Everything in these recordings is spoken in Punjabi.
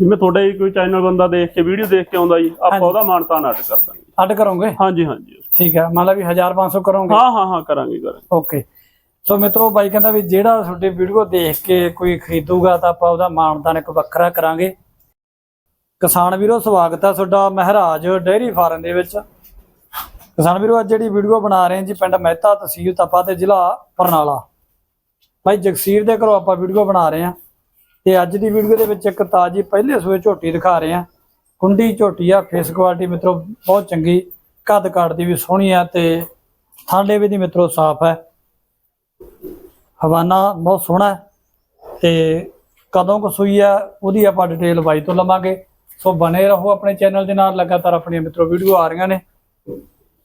ਜਿਵੇਂ ਤੁਹਾਡਾ ਹੀ ਕੋਈ ਚੈਨਲ ਬੰਦਾ ਦੇਖ ਕੇ ਵੀਡੀਓ ਦੇਖ ਕੇ ਆਉਂਦਾ ਜੀ ਆਪਾਂ। ਉਹਦਾ ਮਾਨਤਾਨ ਅੱਡ ਕਰ ਦਾਂਗੇ। ਅੱਡ ਕਰੋਗੇ? ਹਾਂਜੀ ਹਾਂਜੀ। ਠੀਕ ਹੈ ਮੰਨ ਲਾ ਵੀ 1500 ਕਰੋਗੇ। ਹਾਂ ਹਾਂ ਹਾਂ ਕਰਾਂਗੇ ਕਰਾਂਗੇ। ਓਕੇ। ਸੋ ਮਿੱਤਰੋ ਬਾਈ ਕਹਿੰਦਾ ਵੀ ਜਿਹੜਾ ਤੁਹਾਡੀ ਵੀਡੀਓ ਦੇਖ ਕੇ ਕੋਈ ਖਰੀਦੂਗਾ ਤਾਂ ਆਪਾਂ ਉਹਦਾ ਮਾਨਦਾਨ ਇੱਕ ਵੱਖਰਾ ਕਰਾਂਗੇ। ਕਿਸਾਨ ਵੀਰੋ ਸਵਾਗਤ ਹੈ ਤੁਹਾਡਾ ਮਹਾਰਾਜ ਡੇਅਰੀ ਫਾਰਮ ਦੇ ਵਿੱਚ। ਕਿਸਾਨ ਵੀਰੋ ਅੱਜ ਜਿਹੜੀ ਵੀਡੀਓ ਬਣਾ ਰਹੇ ਹਾਂ ਜੀ ਪਿੰਡ ਮਹਿਤਾ ਤਹਿਸੀਲ ਤਪਾ ਤੇ ਜ਼ਿਲ੍ਹਾ ਬਰਨਾਲਾ। ਭਾਈ ਜਗਸੀਰ ਦੇ ਘਰੋਂ ਆਪਾਂ ਵੀਡੀਓ ਬਣਾ ਰਹੇ ਹਾਂ। ਤੇ ਅੱਜ ਦੀ ਵੀਡੀਓ ਦੇ ਵਿੱਚ ਇੱਕ ਤਾਜੀ ਪਹਿਲੇ ਸੂਏ ਝੋਟੀ ਦਿਖਾ ਰਹੇ ਹਾਂ। ਕੁੰਡੀ ਝੋਟੀ ਆ ਫੇਸ ਕੁਆਲਿਟੀ ਮਿੱਤਰੋ, ਬਹੁਤ ਚੰਗੀ, ਕੱਦ ਕਾਟ ਦੀ ਵੀ ਸੋਹਣੀ ਆ ਤੇ ਥਾਂਡੇ ਵੀ ਦੀ ਮਿੱਤਰੋ ਸਾਫ਼ ਹੈ। ਹਵਾਨਾ ਬਹੁਤ ਸੋਹਣਾ ਹੈ ਤੇ ਕਦੋਂ ਕੁ ਸੂਈ ਆ, ਉਹਦੀ ਆਪਾਂ ਡਿਟੇਲ ਬਾਈ ਤੋਂ ਲਵਾਂਗੇ। ਸੋ ਬਣੇ ਰਹੋ ਆਪਣੇ ਚੈਨਲ ਦੇ ਨਾਲ, ਲਗਾਤਾਰ ਆਪਣੀਆਂ ਮਿੱਤਰੋ ਵੀਡੀਓ ਆ ਰਹੀਆਂ ਨੇ।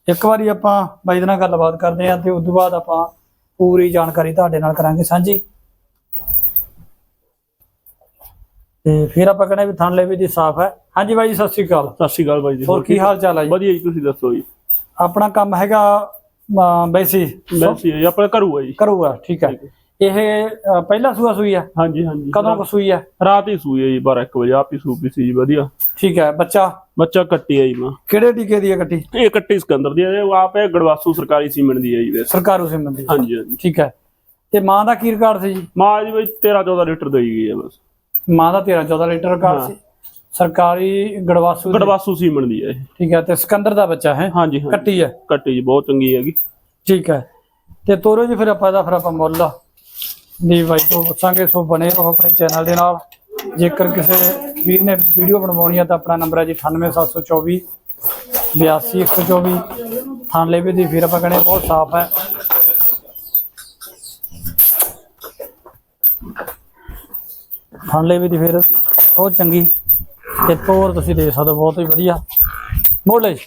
ਇੱਕ ਵਾਰੀ ਆਪਾਂ ਬਾਈ ਦੇ ਨਾਲ ਗੱਲਬਾਤ ਕਰਦੇ ਹਾਂ ਤੇ ਉਸ ਤੋਂ ਬਾਅਦ ਆਪਾਂ ਪੂਰੀ ਜਾਣਕਾਰੀ ਤੁਹਾਡੇ ਨਾਲ ਕਰਾਂਗੇ ਸਾਂਝੀ। ਤੇ ਫਿਰ ਆਪਾਂ ਕਹਿੰਦੇ ਵੀ ਥਣ ਵੀ ਦੀ ਸਾਫ਼ ਹੈ। ਹਾਂਜੀ ਬਾਈ ਜੀ ਸਤਿ ਸ਼੍ਰੀ ਅਕਾਲ। ਸਤਿ ਸ਼੍ਰੀ ਅਕਾਲ ਬਾਈ ਜੀ। ਹੋਰ ਕੀ ਹਾਲ ਚਾਲ ਹੈ ਜੀ? ਵਧੀਆ ਜੀ ਤੁਸੀਂ ਦੱਸੋ ਜੀ? ਆਪਣਾ ਕੰਮ ਹੈਗਾ ਵੈਸੀ ਵੈਸੇ ਆਪਣਾ ਘਰੂ ਆ ਜੀ। ਕਰੂਗਾ ਠੀਕ ਹੈ। ਇਹ ਪਹਿਲਾ ਸੂਆ ਸੂਈ ਆ? ਹਾਂਜੀ ਹਾਂਜੀ। ਕਦੋਂ ਸੂਈ ਆ? ਰਾਤ ਹੀ ਸੂਈ ਹੈ ਜੀ 12 1 ਵਜੇ। ਆਪ ਹੀ ਸੂਪੀ ਸੀ ਜੀ ਵਧੀਆ। ਠੀਕ ਹੈ ਬੱਚਾ? ਬੱਚਾ ਕੱਟੀ ਆ ਜੀ ਮਾਂ। ਕਿਹੜੇ ਟੀਕੇ ਦੀ ਹੈ ਕੱਟੀ? ਇਹ ਕੱਟੀ ਸਿਕੰਦਰ ਦੀ ਹੈ ਇਹ ਆਪ ਇਹ ਗੜਵਾਸੂ ਸਰਕਾਰੀ ਸੀਮੈਂਟ ਦੀ ਹੈ ਜੀ ਵੈਸੇ। ਸਰਕਾਰੂ ਸੰਬੰਧੀ ਹਾਂਜੀ ਹਾਂਜੀ। ਠੀਕ ਹੈ। ਤੇ ਮਾਂ ਦਾ ਕੀ ਰਿਕਾਰਡ ਸੀ ਜੀ? ਮਾਂ ਜੀ ਬਈ 13 14 ਲੀਟਰ ਦੇਈ ਗਈ ਹੈ ਬਸ। ਮਾਂ ਦਾ 13 14 ਲੀਟਰ ਰਿਕਾਰਡ ਸੀ। ਸਰਕਾਰੀ ਗੜਵਾਸੂ ਦੀ। ਗੜਵਾਸੂ ਸੀਮੈਂਟ ਦੀ ਹੈ ਇਹ। ਠੀਕ ਹੈ ਤੇ ਸਿਕੰਦਰ ਦਾ ਬੱਚਾ ਹੈ। ਹਾਂਜੀ ਹਾਂ ਕੱਟੀ ਹੈ। ਕੱਟੀ ਜੀ ਬਹੁਤ ਚੰਗੀ ਹੈਗੀ। ਠੀਕ ਹੈ। ਤੇ ਤੋਰੋ ਜੀ ਫਿਰ ਆਪਾਂ ਦਾ ਫਿਰ ਆਪਾਂ ਮੁੱਲ। ਦੀ ਬਾਈ ਤੋਂ ਪੁੱਛਾਂਗੇ ਸੋ ਬਣੇ ਰਹੋ ਆਪਣੇ ਚੈਨਲ ਦੇ ਨਾਲ। ਜੇਕਰ ਕਿਸੇ ਵੀਰ ਨੇ ਵੀਡੀਓ ਬਣਵਾਉਣੀ ਹੈ ਤਾਂ ਆਪਣਾ ਨੰਬਰ ਹੈ ਜੀ 98724 82124 ਥਾਂ ਲੈਵੇ ਦੀ ਫਿਰ ਆਪਾਂ ਕਹਿੰਦੇ ਬਹੁਤ ਸਾਫ਼ ਹੈ। ਥਾਂ ਲੈਵੇ ਦੀ ਫਿਰ। ਬਹੁਤ ਚੰਗੀ। ਤੇ ਤੋਰ ਤੁਸੀਂ ਦੇਖ ਸਕਦੇ ਬਹੁਤ ਹੀ ਵਧੀਆ। ਮੋੜ ਲੈ ਜੀ।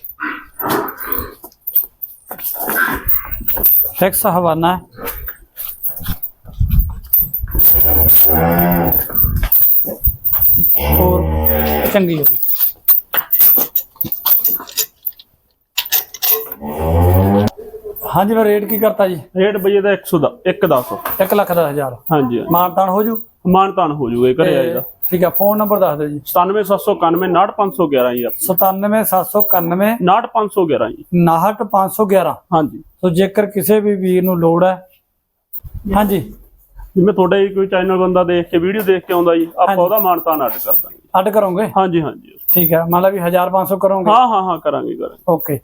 ਟੈਕਸ ਹਵਾਨਾ ਹੋਰ ਚੰਗੀ ਹੈ। ਹਾਂਜੀ ਮੈਂ ਰੇਟ ਕੀ ਕਰਤਾ ਜੀ? ਰੇਟ ਬਈ ਇਹਦਾ 100 ਦਾ 1 10 1 ਲੱਖ ਦਾ ਹਜ਼ਾਰ। ਹਾਂਜੀ। ਮਾਨਤਾਨ ਹੋ ਜੂ? ਮਾਨਤਾਨ ਹੋ ਜੂਗਾ ਘਰੇ ਆਏਗਾ। ਠੀਕ ਹੈ ਫੋਨ ਨੰਬਰ ਦੱਸ ਦਿਓ ਜੀ। 97791 98511 ਜੀ। ਆਪਣਾ 97791 98511 ਜੀ। 69511 ਹਾਂਜੀ। ਸੋ ਜੇਕਰ ਕਿਸੇ ਵੀ ਵੀਰ ਨੂੰ ਲੋੜ ਹੈ ਹਾਂਜੀ। ਜਿਵੇਂ ਤੁਹਾਡਾ ਕੋਈ ਚੈਨਲ ਬੰਦਾ ਦੇਖ ਕੇ ਵੀਡੀਓ ਦੇਖ ਕੇ ਆਉਂਦਾ ਜੀ ਆਪਾਂ ਉਹਦਾ ਮਾਨਤਾਨ ਅੱਡ ਕਰ ਦਾਂਗੇ। ਅੱਡ ਕਰੋਗੇ? ਹਾਂਜੀ ਹਾਂਜੀ। ਠੀਕ ਹੈ ਮੰਨ ਲਾ ਵੀ 1500 ਕਰੋਗੇ। ਹਾਂ ਹਾਂ ਹਾਂ ਕਰਾਂਗੇ ਕਰਾਂਗੇ। ਓਕੇ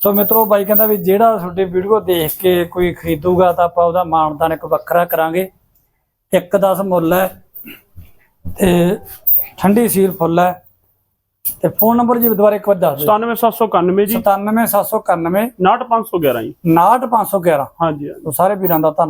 ਸੋ ਮਿੱਤਰੋ ਬਾਈ ਕਹਿੰਦਾ ਵੀ ਜਿਹੜਾ ਤੁਹਾਡੀ ਵੀਡੀਓ ਦੇਖ ਕੇ ਕੋਈ ਖਰੀਦੂਗਾ ਤਾਂ ਆਪਾਂ ਉਹਦਾ ਮਾਨਦਾਨ ਇੱਕ ਵੱਖਰਾ ਕਰਾਂਗੇ। ਇੱਕ 10 ਮੁੱਲ ਹੈ ਤੇ ਠੰਡੀ ਸੀਲ ਫੁੱਲ ਹੈ ਤੇ ਫੋਨ ਨੰਬਰ ਜੀ ਦੁਬਾਰਾ ਇੱਕ ਵਾਰ ਦੱਸ ਦਿਓ। 97791 ਜੀ। 97791 98511 ਜੀ। 69511 ਹਾਂਜੀ ਸਾਰੇ ਵੀਰਾਂ ਦਾ ਧੰਨਵਾਦ।